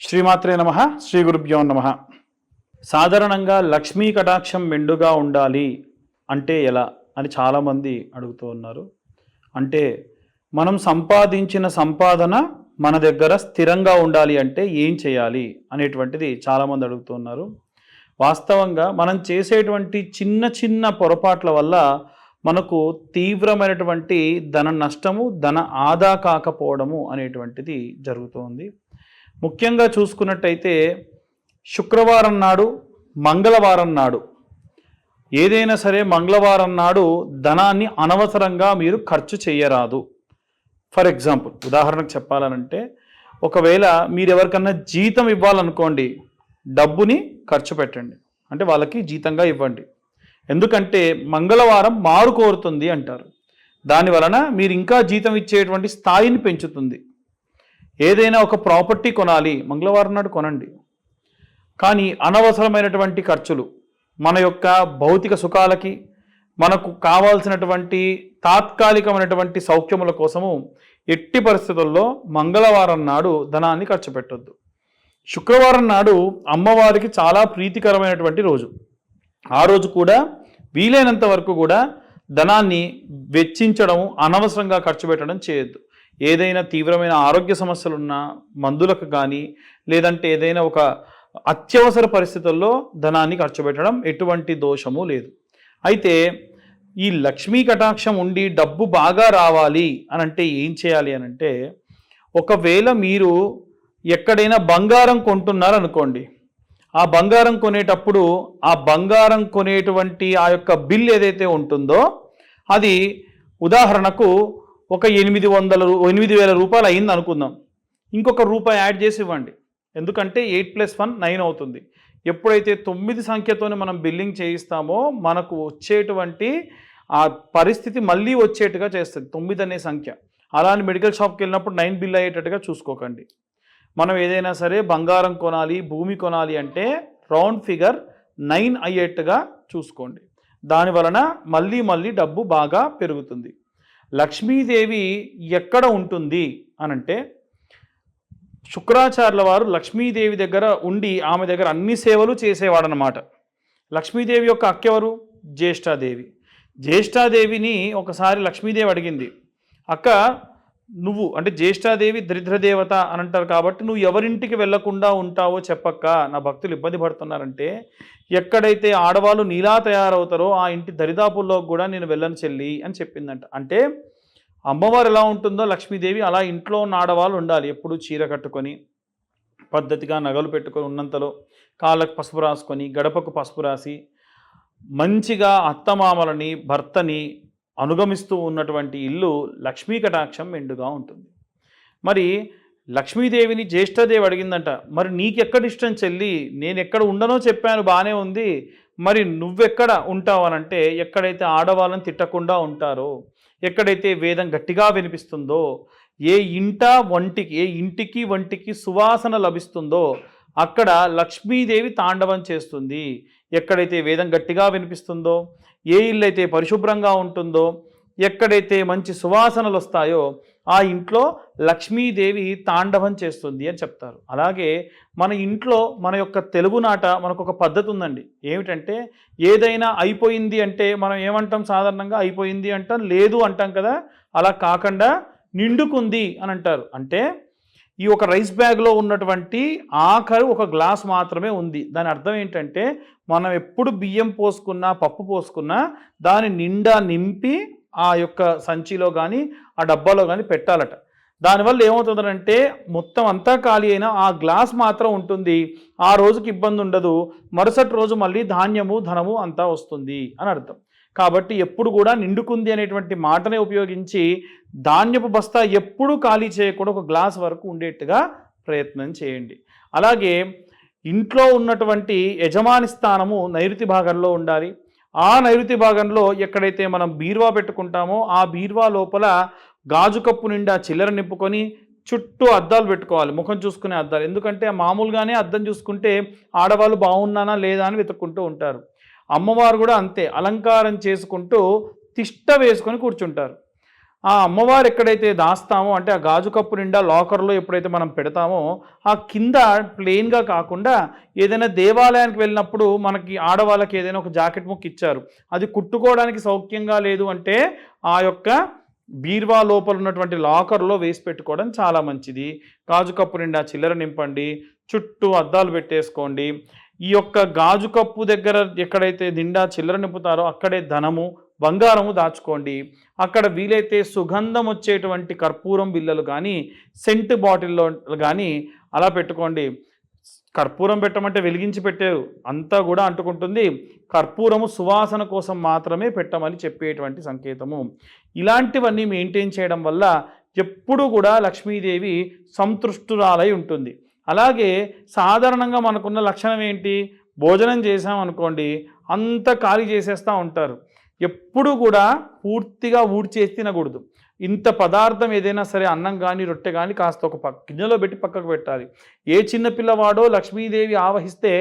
శ్రీమాత్రే నమ శ్రీ గురుభ్యో నమ. సాధారణంగా లక్ష్మీ కటాక్షం మెండుగా ఉండాలి అంటే ఎలా అని చాలామంది అడుగుతూ ఉన్నారు. అంటే మనం సంపాదించిన సంపాదన మన దగ్గర స్థిరంగా ఉండాలి అంటే ఏం చేయాలి అనేటువంటిది చాలామంది అడుగుతూ ఉన్నారు. వాస్తవంగా మనం చేసేటువంటి చిన్న చిన్న పొరపాట్ల వల్ల మనకు తీవ్రమైనటువంటి ధన నష్టము ధన ఆదా కాకపోవడము అనేటువంటిది జరుగుతుంది ముఖ్యంగా చూసుకున్నట్టయితే శుక్రవారం నాడు మంగళవారం నాడు ఏదైనా సరే మంగళవారం నాడు ధనాన్ని అనవసరంగా మీరు ఖర్చు చేయరాదు. ఫర్ ఎగ్జాంపుల్ ఉదాహరణకు చెప్పాలనంటే ఒకవేళ మీరు ఎవరికన్నా జీతం ఇవ్వాలనుకోండి డబ్బుని ఖర్చు పెట్టండి. అంటే వాళ్ళకి జీతంగా ఇవ్వండి. ఎందుకంటే మంగళవారం మారు కోరుతుంది అంటారు. దాని వలన మీరు ఇంకా జీతం ఇచ్చేటువంటి స్థాయిని పెంచుతుంది. ఏదైనా ఒక ప్రాపర్టీ కొనాలి మంగళవారం నాడు కొనండి. కానీ అనవసరమైనటువంటి ఖర్చులు మన యొక్క భౌతిక సుఖాలకి మనకు కావాల్సినటువంటి తాత్కాలికమైనటువంటి సౌఖ్యముల కోసము ఎట్టి పరిస్థితుల్లో మంగళవారం నాడు ధనాన్ని ఖర్చు పెట్టొద్దు. శుక్రవారం నాడు అమ్మవారికి చాలా ప్రీతికరమైనటువంటి రోజు. ఆ రోజు కూడా వీలైనంత వరకు కూడా ధనాన్ని వెచ్చించడం అనవసరంగా ఖర్చు పెట్టడం చేయొద్దు. ఏదైనా తీవ్రమైన ఆరోగ్య సమస్యలున్నా మందులకు కానీ లేదంటే ఏదైనా ఒక అత్యవసర పరిస్థితుల్లో ధనాన్ని ఖర్చు పెట్టడం ఎటువంటి దోషము లేదు. అయితే ఈ లక్ష్మీ కటాక్షం ఉండి డబ్బు బాగా రావాలి అని అంటే ఏం చేయాలి అని అంటే ఒకవేళ మీరు ఎక్కడైనా బంగారం కొంటున్నారనుకోండి ఆ బంగారం కొనేటప్పుడు ఆ బంగారం కొనేటువంటి ఆ యొక్క బిల్ ఏదైతే ఉంటుందో అది ఉదాహరణకు ఒక ఎనిమిది వందల ఎనిమిది వేల రూపాయలు అయింది అనుకుందాం. ఇంకొక రూపాయి యాడ్ చేసి ఇవ్వండి. ఎందుకంటే ఎయిట్ ప్లస్ వన్ నైన్ అవుతుంది. ఎప్పుడైతే తొమ్మిది సంఖ్యతోనే మనం బిల్లింగ్ చేయిస్తామో మనకు వచ్చేటువంటి ఆ పరిస్థితి మళ్ళీ వచ్చేట్టుగా చేస్తుంది తొమ్మిది అనే సంఖ్య. అలానే మెడికల్ షాప్కి వెళ్ళినప్పుడు నైన్ బిల్ అయ్యేటట్టుగా చూసుకోకండి. మనం ఏదైనా సరే బంగారం కొనాలి భూమి కొనాలి అంటే రౌండ్ ఫిగర్ నైన్ అయ్యేట్టుగా చూసుకోండి. దాని వలన మళ్ళీ మళ్ళీ డబ్బు బాగా పెరుగుతుంది. లక్ష్మీదేవి ఎక్కడ ఉంటుంది అనంటే శుక్రాచార్యుల వారు లక్ష్మీదేవి దగ్గర ఉండి ఆమె దగ్గర అన్ని సేవలు చేసేవాడనమాట లక్ష్మీదేవి యొక్క అక్కెవరు జ్యేష్ఠాదేవి. జ్యేష్ఠాదేవిని ఒకసారి లక్ష్మీదేవి అడిగింది. అక్క నువ్వు అంటే జ్యేష్ఠాదేవి దరిద్రదేవత అని అంటారు కాబట్టి నువ్వు ఎవరింటికి వెళ్ళకుండా ఉంటావో చెప్పక్క. నా భక్తులు ఇబ్బంది పడుతున్నారంటే ఎక్కడైతే ఆడవాళ్ళు నీలా తయారవుతారో ఆ ఇంటి దరిదాపుల్లో కూడా నేను వెళ్ళను చెల్లి అని చెప్పిందంట. అంటే అమ్మవారు ఎలా ఉంటుందో లక్ష్మీదేవి అలా ఇంట్లో ఉన్న ఆడవాళ్ళు ఉండాలి ఎప్పుడు చీర కట్టుకొని పద్ధతిగా నగలు పెట్టుకొని ఉన్నంతలో కాళ్ళకు పసుపు రాసుకొని గడపకు పసుపు రాసి మంచిగా అత్తమామలని భర్తని అనుగమిస్తూ ఉన్నటువంటి ఇల్లు లక్ష్మీ కటాక్షం మెండుగా ఉంటుంది. మరి లక్ష్మీదేవిని జ్యేష్ఠదేవి అడిగిందంట మరి నీకెక్కడ ఇష్టం చెల్లి? నేను ఎక్కడ ఉండనో చెప్పాను బాగానే ఉంది. మరి నువ్వెక్కడ ఉంటావు? ఎక్కడైతే ఆడవాళ్ళని తిట్టకుండా ఉంటారో ఎక్కడైతే వేదం గట్టిగా వినిపిస్తుందో ఏ ఇంట వంటికి ఏ ఇంటికి వంటికి సువాసన లభిస్తుందో అక్కడ లక్ష్మీదేవి తాండవం చేస్తుంది. ఎక్కడైతే వేదం గట్టిగా వినిపిస్తుందో ఏ ఇల్లు అయితే పరిశుభ్రంగా ఉంటుందో ఎక్కడైతే మంచి సువాసనలు వస్తాయో ఆ ఇంట్లో లక్ష్మీదేవి తాండవం చేస్తుంది అని చెప్తారు. అలాగే మన ఇంట్లో మన యొక్క తెలుగునాట మనకు ఒక పద్ధతి ఉందండి. ఏమిటంటే ఏదైనా అయిపోయింది అంటే మనం ఏమంటాం సాధారణంగా? అయిపోయింది అంటాం లేదు అంటాం కదా? అలా కాకుండా నిండుకుంది అని అంటారు. అంటే ఈ ఒక రైస్ బ్యాగ్లో ఉన్నటువంటి ఆఖరు ఒక గ్లాస్ మాత్రమే ఉంది. దాని అర్థం ఏంటంటే మనం ఎప్పుడు బియ్యం పోసుకున్నా పప్పు పోసుకున్నా దాని నిండా నింపి ఆ యొక్క సంచిలో కానీ ఆ డబ్బాలో కానీ పెట్టాలట. దానివల్ల ఏమవుతుందంటే మొత్తం అంతా ఖాళీ అయినా ఆ గ్లాస్ మాత్రం ఉంటుంది. ఆ రోజుకి ఇబ్బంది ఉండదు మరుసటి రోజు మళ్ళీ ధాన్యము ధనము అంతా వస్తుంది అని అర్థం. కాబట్టి ఎప్పుడు కూడా నిండుకుంది అనేటువంటి మాటనే ఉపయోగించి ధాన్యపు బస్తా ఎప్పుడు ఖాళీ చేయకుండా ఒక గ్లాస్ వరకు ఉండేట్టుగా ప్రయత్నం చేయండి. అలాగే ఇంట్లో ఉన్నటువంటి యజమాని స్థానము నైరుతి భాగంలో ఉండాలి. ఆ నైరుతి భాగంలో ఎక్కడైతే మనం బీరువా పెట్టుకుంటామో ఆ బీరువా లోపల గాజు కప్పు నిండా చిల్లర నింపుకొని చుట్టూ అద్దాలు పెట్టుకోవాలి. ముఖం చూసుకునే అద్దాలు. ఎందుకంటే మామూలుగానే అద్దం చూసుకుంటే ఆడవాళ్ళు బాగున్నానా లేదా అని వెతుక్కుంటూ ఉంటారు. అమ్మవారు కూడా అంతే అలంకారం చేసుకుంటూ తిష్ట వేసుకొని కూర్చుంటారు. ఆ అమ్మవారు ఎక్కడైతే దాస్తామో అంటే ఆ గాజు కప్పు నిండా లాకర్లో ఎప్పుడైతే మనం పెడతామో ఆ కింద ప్లెయిన్గా కాకుండా ఏదైనా దేవాలయానికి వెళ్ళినప్పుడు మనకి ఆడవాళ్ళకి ఏదైనా ఒక జాకెట్ ముక్క ఇచ్చారు. అది కుట్టుకోవడానికి సౌఖ్యంగా లేదు అంటే ఆ యొక్క బీర్వా లోపల ఉన్నటువంటి లాకర్లో వేసి పెట్టుకోవడం చాలా మంచిది. గాజు కప్పు నిండా చిల్లర నింపండి చుట్టూ అద్దాలు పెట్టేసుకోండి. ఈ యొక్క గాజు కప్పు దగ్గర ఎక్కడైతే నిండా చిల్లర నింపుతారో అక్కడే ధనము బంగారము దాచుకోండి. అక్కడ వీలైతే సుగంధం వచ్చేటువంటి కర్పూరం బిల్లలు కానీ సెంట్ బాటిల్లో కానీ అలా పెట్టుకోండి. కర్పూరం పెట్టమంటే వెలిగించి పెట్టారు. అంతా కూడా అంటుకుంటుంది. కర్పూరము సువాసన కోసం మాత్రమే పెట్టమని చెప్పేటువంటి సంకేతము. ఇలాంటివన్నీ మెయింటైన్ చేయడం వల్ల ఎప్పుడూ కూడా లక్ష్మీదేవి సంతృష్టురాలై ఉంటుంది. అలాగే సాధారణంగా మనకున్న లక్షణం ఏంటి? భోజనం చేసామనుకోండి అంత ఖాళీ చేసేస్తూ ఉంటారు. ఎప్పుడు కూడా పూర్తిగా ఊడ్చేసి తినకూడదు. ఇంత పదార్థం ఏదైనా సరే అన్నం కానీ రొట్టె కానీ కాస్త ఒక పక్క గిన్నెలో పెట్టి పక్కకు పెట్టాలి. ఏ చిన్నపిల్లవాడో లక్ష్మీదేవి ఆవహిస్తే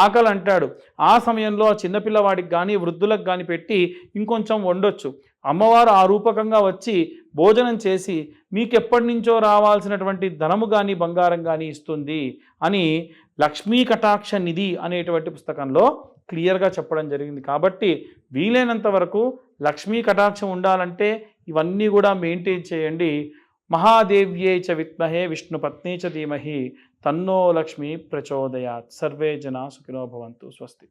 ఆకలి అంటాడు ఆ సమయంలో ఆ చిన్నపిల్లవాడికి కానీ వృద్ధులకు కానీ పెట్టి ఇంకొంచెం వండొచ్చు. అమ్మవారు ఆ రూపకంగా వచ్చి భోజనం చేసి మీకు ఎప్పటి నుంచో రావాల్సినటువంటి ధనము కానీ బంగారం కానీ ఇస్తుంది అని లక్ష్మీ కటాక్ష నిధి అనేటువంటి పుస్తకంలో క్లియర్గా చెప్పడం జరిగింది. కాబట్టి వీలైనంత వరకు లక్ష్మీ కటాక్షం ఉండాలంటే ఇవన్నీ కూడా మెయింటైన్ చేయండి. మహాదేవ్యే చ విత్మహే విష్ణు పత్ని చ ధీమహి తన్నో లక్ష్మి ప్రచోదయాత్. సర్వే జనా సుఖినో భవంతు. స్వస్తి.